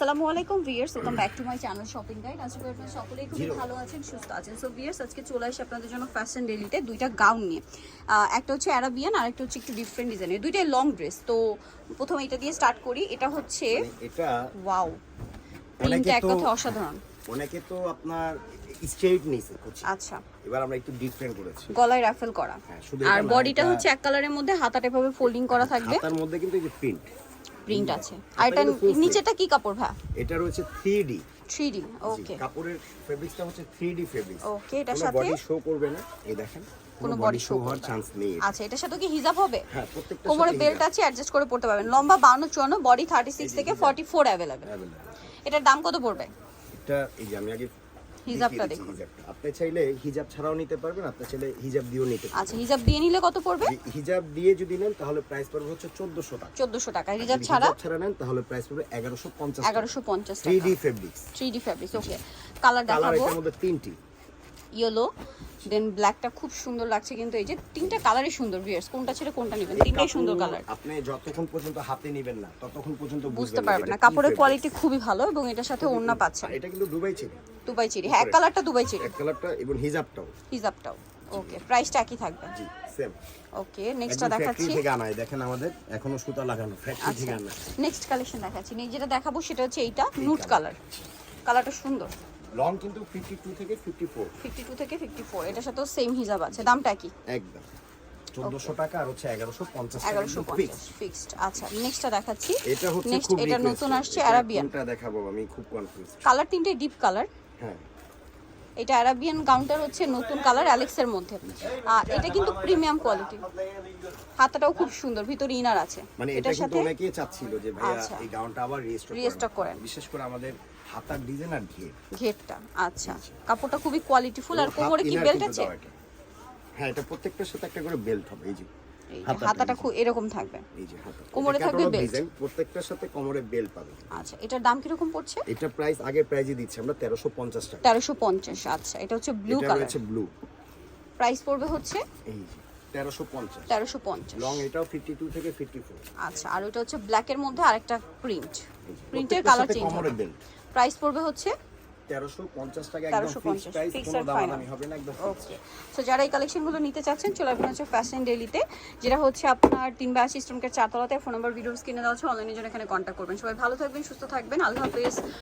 আসসালামু আলাইকুম viewers welcome back to my channel shopping guide আশা করি আপনারা সকলেই খুবই ভালো আছেন সুস্থ আছেন। সো ভিয়ার্স আজকে চলে আসি আপনাদের জন্য ফ্যাশন ডেলিতে দুইটা গাউন নিয়ে। একটা হচ্ছে অ্যারাবিয়ান আর একটা হচ্ছে একটু ডিফারেন্ট ডিজাইনের দুইটাই লং ড্রেস তো প্রথমে এটা দিয়ে স্টার্ট করি। এটা হচ্ছে মানে এটা ওয়াও প্রিন্টটা এক কথা অসাধারণ। অনেকে তো আপনার স্ট্রেট নিছে আচ্ছা। এবার আমরা একটু ডিফারেন্ট করেছি। গলায় রাফেল করা। হ্যাঁ, আর বডিটা হচ্ছে এক কালারের মধ্যে হাতাটা এভাবে ফোল্ডিং করা থাকবে। হাতার মধ্যে কিন্তু এই যে প্রিন্ট প্রিন্ট আছে। আর এটা নিচেটা কি কাপড় ভাই? এটা রয়েছে 3D থ্রি ডি ওকে কাপড়ের ফেব্রিক্সটা হচ্ছে 3D ফেব্রিক্স ওকে এটার সাথে? বডি শো করবে না। এই দেখেন কোনো বডি শো হওয়ার চান্স নেই আচ্ছা এটার সাথে কি হিজাব হবে? হ্যাঁ প্রত্যেকটা কোমরে বেল্ট আছে অ্যাডজাস্ট করে পড়তে পারবেন। লম্বা বাউন্ন চুয়ান্ন বডি থার্টি সিক্স থেকে ফর্টি ফোর অ্যাভেলেবেল এটার দাম কত পড়বে? এটা এই যে আমি আগে হিজাবটা দেখুন। হিজাবটা। আপনি চাইলে হিজাব ছাড়াও নিতে পারবেন আপনি চাইলে হিজাব দিয়েও নিতে পারবেন। আচ্ছা হিজাব দিয়ে নিলে কত পড়বে? হিজাব দিয়ে যদি নেন তাহলে প্রাইস পড়বে হচ্ছে 1400 টাকা। চোদ্দশো টাকা। আর হিজাব ছাড়া? ছাড়া নেন তাহলে প্রাইস পড়বে 1150 এগারোশো পঞ্চাশ 3D টাকা fabrics three D fabrics okay colour কালারের মধ্যে তিনটি। ইয়েলো দেন ব্ল্যাকটা খুব সুন্দর লাগছে কিন্তু এই যে তিনটা কালারই সুন্দর ভিয়ার্স কোনটা ছেড়ে কোনটা নেবেন? তিনটাই সুন্দর কালার আপনি যতক্ষণ পর্যন্ত হাতে নেবেন না ততক্ষণ পর্যন্ত বুঝতে পারবেন না। কাপড়ের কোয়ালিটি খুবই ভালো এবং এটার সাথে ওড়না পাচ্ছেন। আর এটা কিন্তু দুবাই ছিল দুবাই চিরি। হ্যাঁ এক কালারটা দুবাই চিরি। এক কালারটা এবং হিজাবটাও। হিজাবটাও। ওকে প্রাইসটা একই থাকবে। জি সেম ওকে নেক্সটটা দেখাচ্ছি। থেকে আনায় দেখেন আমাদের এখনও সুতা লাগানো ফ্যাক্টরি আচ্ছা থেকে আনা। নেক্সট কালেকশন দেখাচ্ছি। যেটা দেখাবো সেটা হচ্ছে এইটা নুট কালার কালারটা সুন্দর। লং কিন্তু 52 থেকে 54 ফিফটি টু থেকে ফিফটি ফোর এটার সাথেও সেম হিসাব আছে দামটা কি? একদম। 1400 টাকা আর হচ্ছে 1150 টাকা এগারোশো একদম পঞ্চাশ fixed। ফিক্সড আচ্ছা নেক্সটটা দেখাচ্ছি। এটা হচ্ছে নেক্সট খুব এটা নতুন আসছে এটা কোনটা দেখাবো আমি? খুব কনফিউজ কালার তিনটে ডিপ কালার হ্যাঁ। এটা অ্যারাবিয়ান কাউন্টার হচ্ছে নতুন কালার অ্যালেক্সের মধ্যে। আর এটা কিন্তু প্রিমিয়াম কোয়ালিটি হাতাটাও খুব সুন্দর ভিতরে ইনার আছে। মানে এটা সাথে অনেকেই চাচ্ছিল যে ভাইয়া আচ্ছা। এই গাউনটা আবার রিস্টক করেন। বিশেষ করে আমাদের হাতার ডিজাইন আর ঘের। ঘেরটা আচ্ছা। কাপড়টা খুবই কোয়ালিটিফুল আর কোমরে কি বেল্ট আছে? হ্যাঁ এটা প্রত্যেকটার সাথে একটা করে বেল্ট হবে এই যে। হাতাটা খুব এরকম থাকবে। এই যে হাতা কোমরে থাকবে catalog belt। প্রত্যেকটার সাথে কোমরে বেল্ট পাবে আচ্ছা এটার দাম কীরকম পড়ছে? এটা প্রাইস আগে প্রাইজে দিচ্ছি আমরা 1350 টাকা। তেরোশো পঞ্চাশ আচ্ছা এটা হচ্ছে ব্লু এটা কালার রয়েছে ব্লু প্রাইস পড়বে হচ্ছে? এই যে 1350 তেরোশো পঞ্চাশ। লং এটাও 52 থেকে 54 আচ্ছা আর ওটা হচ্ছে ব্ল্যাকের মধ্যে আরেকটা প্রিন্ট প্রিন্টের কালার চেঞ্জ হবে। প্রাইস পড়বে হচ্ছে? 1350 টাকা একদম 1350 ফিক্স প্রাইস কোনো দামাদামি হবে না একদম ওকে সো যারা এই কালেকশনগুলো নিতে চাচ্ছেন চলে আসবেন হচ্ছে ফ্যাশন ডেলিতে যেটা হচ্ছে আপনার তিন ফোন নাম্বার ভিডিও দেওয়া অনলাইনে জন্য এখানে কন্ট্যাক্ট করবেন। সবাই ভালো থাকবেন সুস্থ থাকবেন। আল্লাহ হাফেজ।